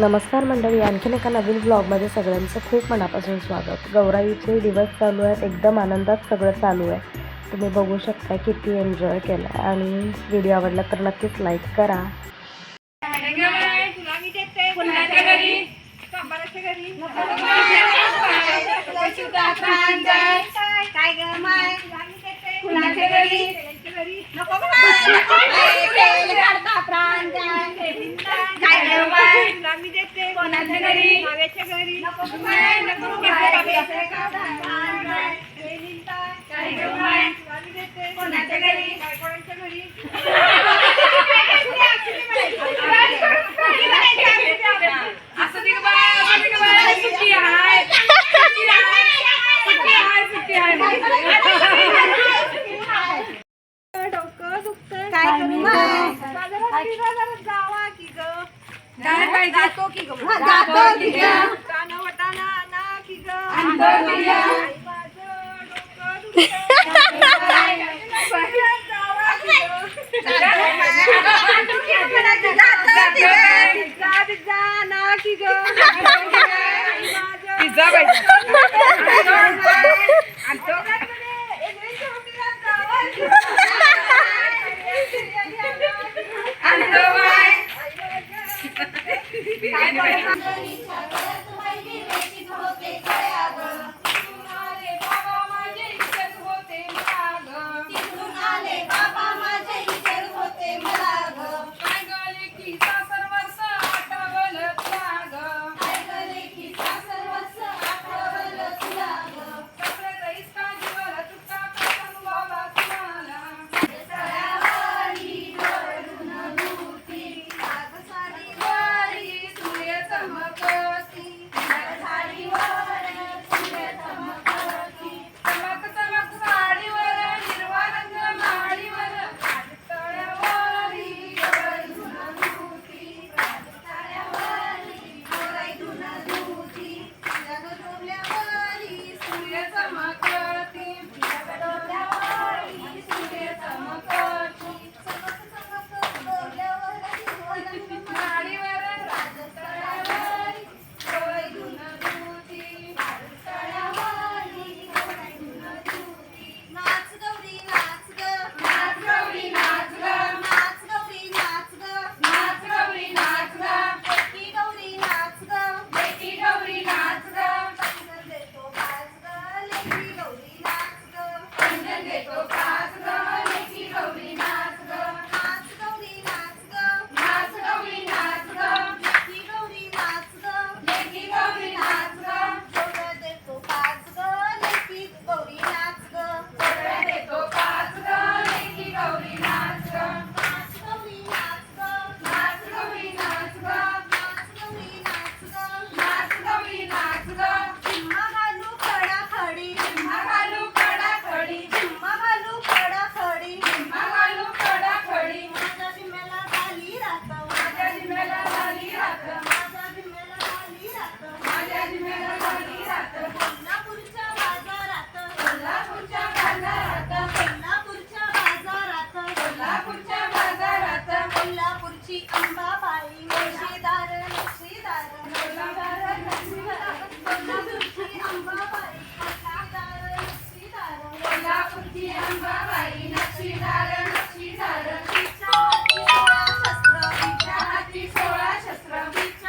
नमस्कार मंडळी आणखीन एका नवीन ब्लॉगमध्ये सगळ्यांचं खूप मनापासून स्वागत. गौराईचे दिवस चालू आहेत एकदम आनंदात सगळं चालू आहे. तुम्ही बघू शकता किती एन्जॉय केला आणि व्हिडिओ आवडला तर नक्कीच लाईक करा. कोणाच्या घरी नको काय काय जातो की ग की ना की ग? अंतो Thank you.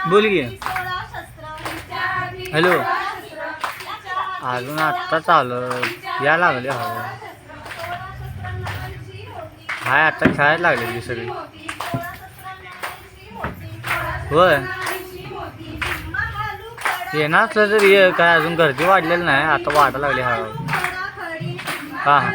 बोलिये हॅलो. अजून आत्ता चालू. या लागले हवं हाय आत्ता खेळायला लागले सगळी. होय. येणार असलं ये काय अजून गर्दी वाढलेली नाही आता वाढा लागली हा हां. हां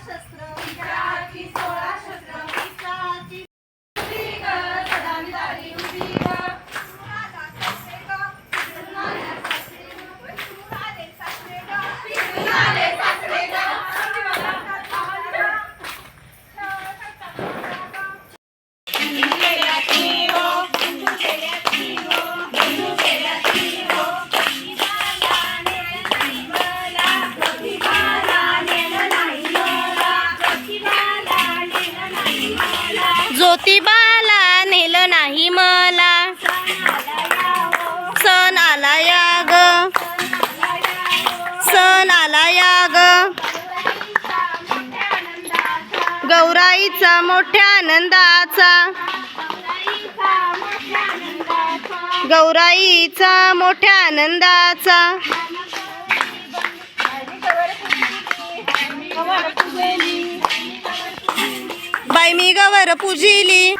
शस्त्र. गौराईचा मोठ्या आनंदाचा. गौराईचा मोठ्या आनंदाचा. बाई मी गवर पूजिली.